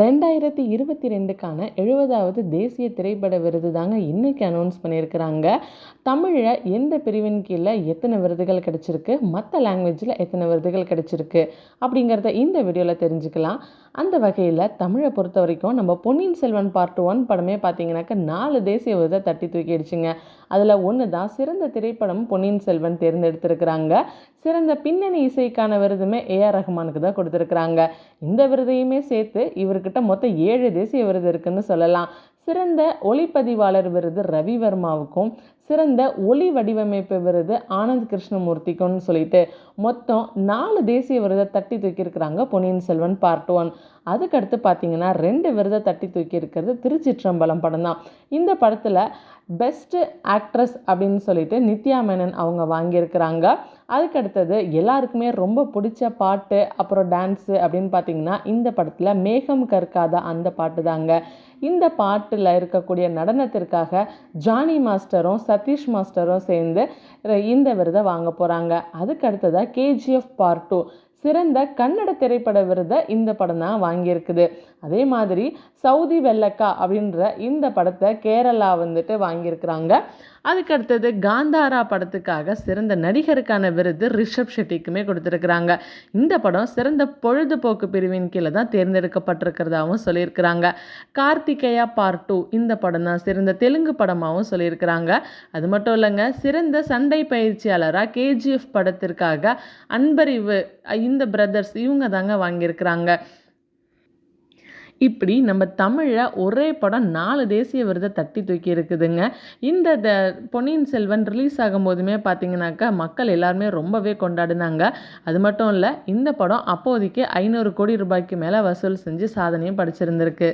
ரெண்டாயிரத்தி இருபத்தி ரெண்டுக்கான எழுபதாவது தேசிய திரைப்பட விருது தாங்க இன்னைக்கு அனௌன்ஸ் பண்ணியிருக்கிறாங்க. தமிழில் எந்த பிரிவின் கீழே எத்தனை விருதுகள் கிடச்சிருக்கு? மற்ற லாங்குவேஜில் எத்தனை விருதுகள் கிடச்சிருக்கு? அப்படிங்கிறத இந்த வீடியோவில் தெரிஞ்சுக்கலாம். அந்த வகையில் தமிழை பொறுத்த வரைக்கும் நம்ம பொன்னியின் செல்வன் பார்ட் ஒன் படமே பார்த்தீங்கன்னாக்கா நாலு தேசிய விருதை தட்டி தூக்கிடுச்சுங்க. அதில் ஒன்று தான் சிறந்த திரைப்படம் பொன்னியின் செல்வன் தேர்ந்தெடுத்திருக்கிறாங்க. சிறந்த பின்னணி இசைக்கான விருதுமே ஏஆர் ரஹ்மானுக்கு தான் கொடுத்துருக்குறாங்க. இந்த விருதையுமே சேர்த்து இவருக்கு கிட்ட மொத்தம் ஏழு தேசிய விருது இருக்குன்னு சொல்லலாம். சிறந்த ஒளிப்பதிவாளர் விருது ரவிவர்மாவுக்கும் சிறந்த ஒளி வடிவமைப்பு விருது ஆனந்த் கிருஷ்ணமூர்த்திக்கும்னு சொல்லிட்டு மொத்தம் நாலு தேசிய விருதை தட்டி தூக்கியிருக்கிறாங்க பொன்னியின் செல்வன் பார்ட் ஒன். அதுக்கடுத்து பார்த்தீங்கன்னா ரெண்டு விருதை தட்டி தூக்கியிருக்கிறது திருச்சிற்றம்பலம் படம் தான். இந்த படத்தில் பெஸ்ட்டு ஆக்ட்ரஸ் அப்படின்னு சொல்லிட்டு நித்யா மேனன் அவங்க வாங்கியிருக்கிறாங்க. அதுக்கடுத்தது எல்லாருக்குமே ரொம்ப பிடிச்ச பாட்டு அப்புறம் டான்ஸு அப்படின்னு பார்த்தீங்கன்னா இந்த படத்தில் மேகம் கற்காத அந்த பாட்டு தாங்க. இந்த பாட்டில் இருக்கக்கூடிய நடனத்திற்காக ஜானி மாஸ்டரும் சதீஷ் மாஸ்டரும் சேர்ந்து இந்த விருதை வாங்க போகிறாங்க அதுக்கு அடுத்ததாக கேஜிஎஃப் பார்ட் டூ சிறந்த கன்னட திரைப்பட விருதை இந்த படம் தான் வாங்கியிருக்குது. அதே மாதிரி சவுதி வெள்ளக்கா அப்படின்ற இந்த படத்தை கேரளா வந்துட்டு வாங்கியிருக்கிறாங்க. அதுக்கடுத்தது காந்தாரா படத்துக்காக சிறந்த நடிகருக்கான விருது ரிஷப் ஷெட்டிக்குமே கொடுத்துருக்குறாங்க. இந்த படம் சிறந்த பொழுதுபோக்கு பிரிவின் கீழே தான் தேர்ந்தெடுக்கப்பட்டிருக்கிறதாகவும் சொல்லியிருக்கிறாங்க. கார்த்திகேயா பார்ட் டூ இந்த படம் தான் சிறந்த தெலுங்கு படமாகவும் சொல்லியிருக்கிறாங்க. அது மட்டும் இல்லைங்க சிறந்த சண்டை பயிற்சியாளராக கேஜிஎஃப் படத்திற்காக அன்பறிவு இந்த பிரதர்ஸ் இவங்க தாங்க வாங்கியிருக்கிறாங்க. இப்படி நம்ம தமிழை ஒரே படம் நாலு தேசிய விருதை தட்டி தூக்கி இருக்குதுங்க. இந்த த பொன்னியின் செல்வன் ரிலீஸ் ஆகும்போதுமே பார்த்தீங்கன்னாக்கா மக்கள் எல்லாருமே ரொம்பவே கொண்டாடினாங்க. அது மட்டும் இல்லை இந்த படம் அப்போதைக்கு ஐநூறு கோடி ரூபாய்க்கு மேலே வசூல் செஞ்சு சாதனையும் படிச்சிருந்திருக்கு.